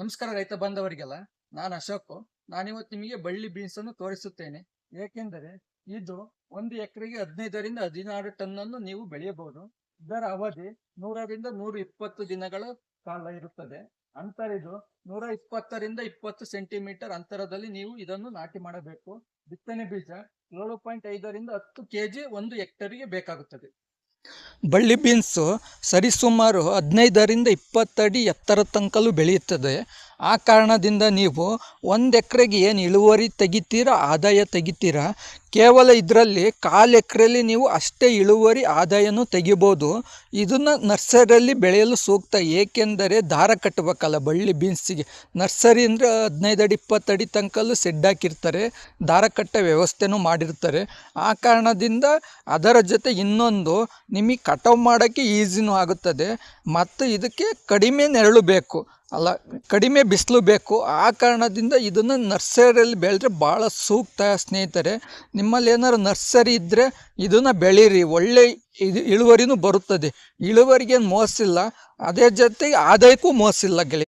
ನಮಸ್ಕಾರ ರೈತ ಬಾಂಧವರಿಗೆಲ್ಲ, ನಾನು ಅಶೋಕ್. ನಾನಿವತ್ತು ನಿಮಗೆ ಬಳ್ಳಿ ಬೀನ್ಸ್ ಅನ್ನು ತೋರಿಸುತ್ತೇನೆ. ಏಕೆಂದರೆ ಇದು ಒಂದು ಎಕರೆಗೆ ಹದಿನೈದರಿಂದ ಹದಿನಾರು ಟನ್ ಅನ್ನು ನೀವು ಬೆಳೆಯಬಹುದು. ಇದರ ಅವಧಿ ನೂರರಿಂದ ನೂರ ಇಪ್ಪತ್ತು ದಿನಗಳ ಕಾಲ ಇರುತ್ತದೆ. ಅಂತರ ಇದು ನೂರ ಇಪ್ಪತ್ತರಿಂದ ಇಪ್ಪತ್ತು ಸೆಂಟಿಮೀಟರ್ ಅಂತರದಲ್ಲಿ ನೀವು ಇದನ್ನು ನಾಟಿ ಮಾಡಬೇಕು. ಬಿತ್ತನೆ ಬೀಜ ಏಳು ಪಾಯಿಂಟ್ ಐದರಿಂದ ಹತ್ತು ಕೆಜಿ ಒಂದು ಹೆಕ್ಟರ್ಗೆ ಬೇಕಾಗುತ್ತದೆ. ಬಳ್ಳಿ ಬೀನ್ಸು ಸರಿಸುಮಾರು ಹದಿನೈದರಿಂದ ಇಪ್ಪತ್ತಡಿ ಎತ್ತರ ತನಕಲೂ ಬೆಳೆಯುತ್ತದೆ. ಆ ಕಾರಣದಿಂದ ನೀವು ಒಂದು ಎಕರೆಗೆ ಏನು ಇಳುವರಿ ತೆಗಿತೀರ, ಆದಾಯ ತೆಗಿತೀರಾ? ಕೇವಲ ಇದರಲ್ಲಿ ಕಾಲು ಎಕರೆಯಲ್ಲಿ ನೀವು ಅಷ್ಟೇ ಇಳುವರಿ ಆದಾಯನೂ ತೆಗಿಬೋದು. ಇದನ್ನು ನರ್ಸರಿಯಲ್ಲಿ ಬೆಳೆಯಲು ಸೂಕ್ತ, ಏಕೆಂದರೆ ದಾರ ಕಟ್ಟಬೇಕಲ್ಲ ಬಳ್ಳಿ ಬೀನ್ಸಿಗೆ. ನರ್ಸರಿ ಅಂದರೆ ಹದಿನೈದು ಅಡಿ ಇಪ್ಪತ್ತಡಿ ತನಕಲ್ಲೂ ಸೆಡ್ ಹಾಕಿರ್ತಾರೆ, ದಾರ ಕಟ್ಟ ವ್ಯವಸ್ಥೆನೂ ಮಾಡಿರ್ತಾರೆ. ಆ ಕಾರಣದಿಂದ ಅದರ ಜೊತೆ ಇನ್ನೊಂದು, ನಿಮಗೆ ಕಟಾವು ಮಾಡೋಕ್ಕೆ ಈಸಿನೂ ಆಗುತ್ತದೆ. ಮತ್ತು ಇದಕ್ಕೆ ಕಡಿಮೆ ನೆರಳು ಬೇಕು. ಅಲ್ಲ, ಕಡಿಮೆ ಬಿಸಿಲು ಬೇಕು. ಆ ಕಾರಣದಿಂದ ಇದನ್ನು ನರ್ಸರಿಯಲ್ಲಿ ಬೆಳೆದ್ರೆ ಭಾಳ ಸೂಕ್ತ ಸ್ನೇಹಿತರೆ. ನಿಮ್ಮಲ್ಲಿ ಏನಾದ್ರು ನರ್ಸರಿ ಇದ್ದರೆ ಇದನ್ನು ಬೆಳೀರಿ. ಒಳ್ಳೆ ಇದು ಇಳುವರಿನೂ ಬರುತ್ತದೆ. ಇಳುವರಿಗೇನು ಮೋಸಿಲ್ಲ ಅದೇ ಜೊತೆಗೆ ಆದಾಯಕ್ಕೂ ಮೋಸಿಲ್ಲ ಗೆಳೆ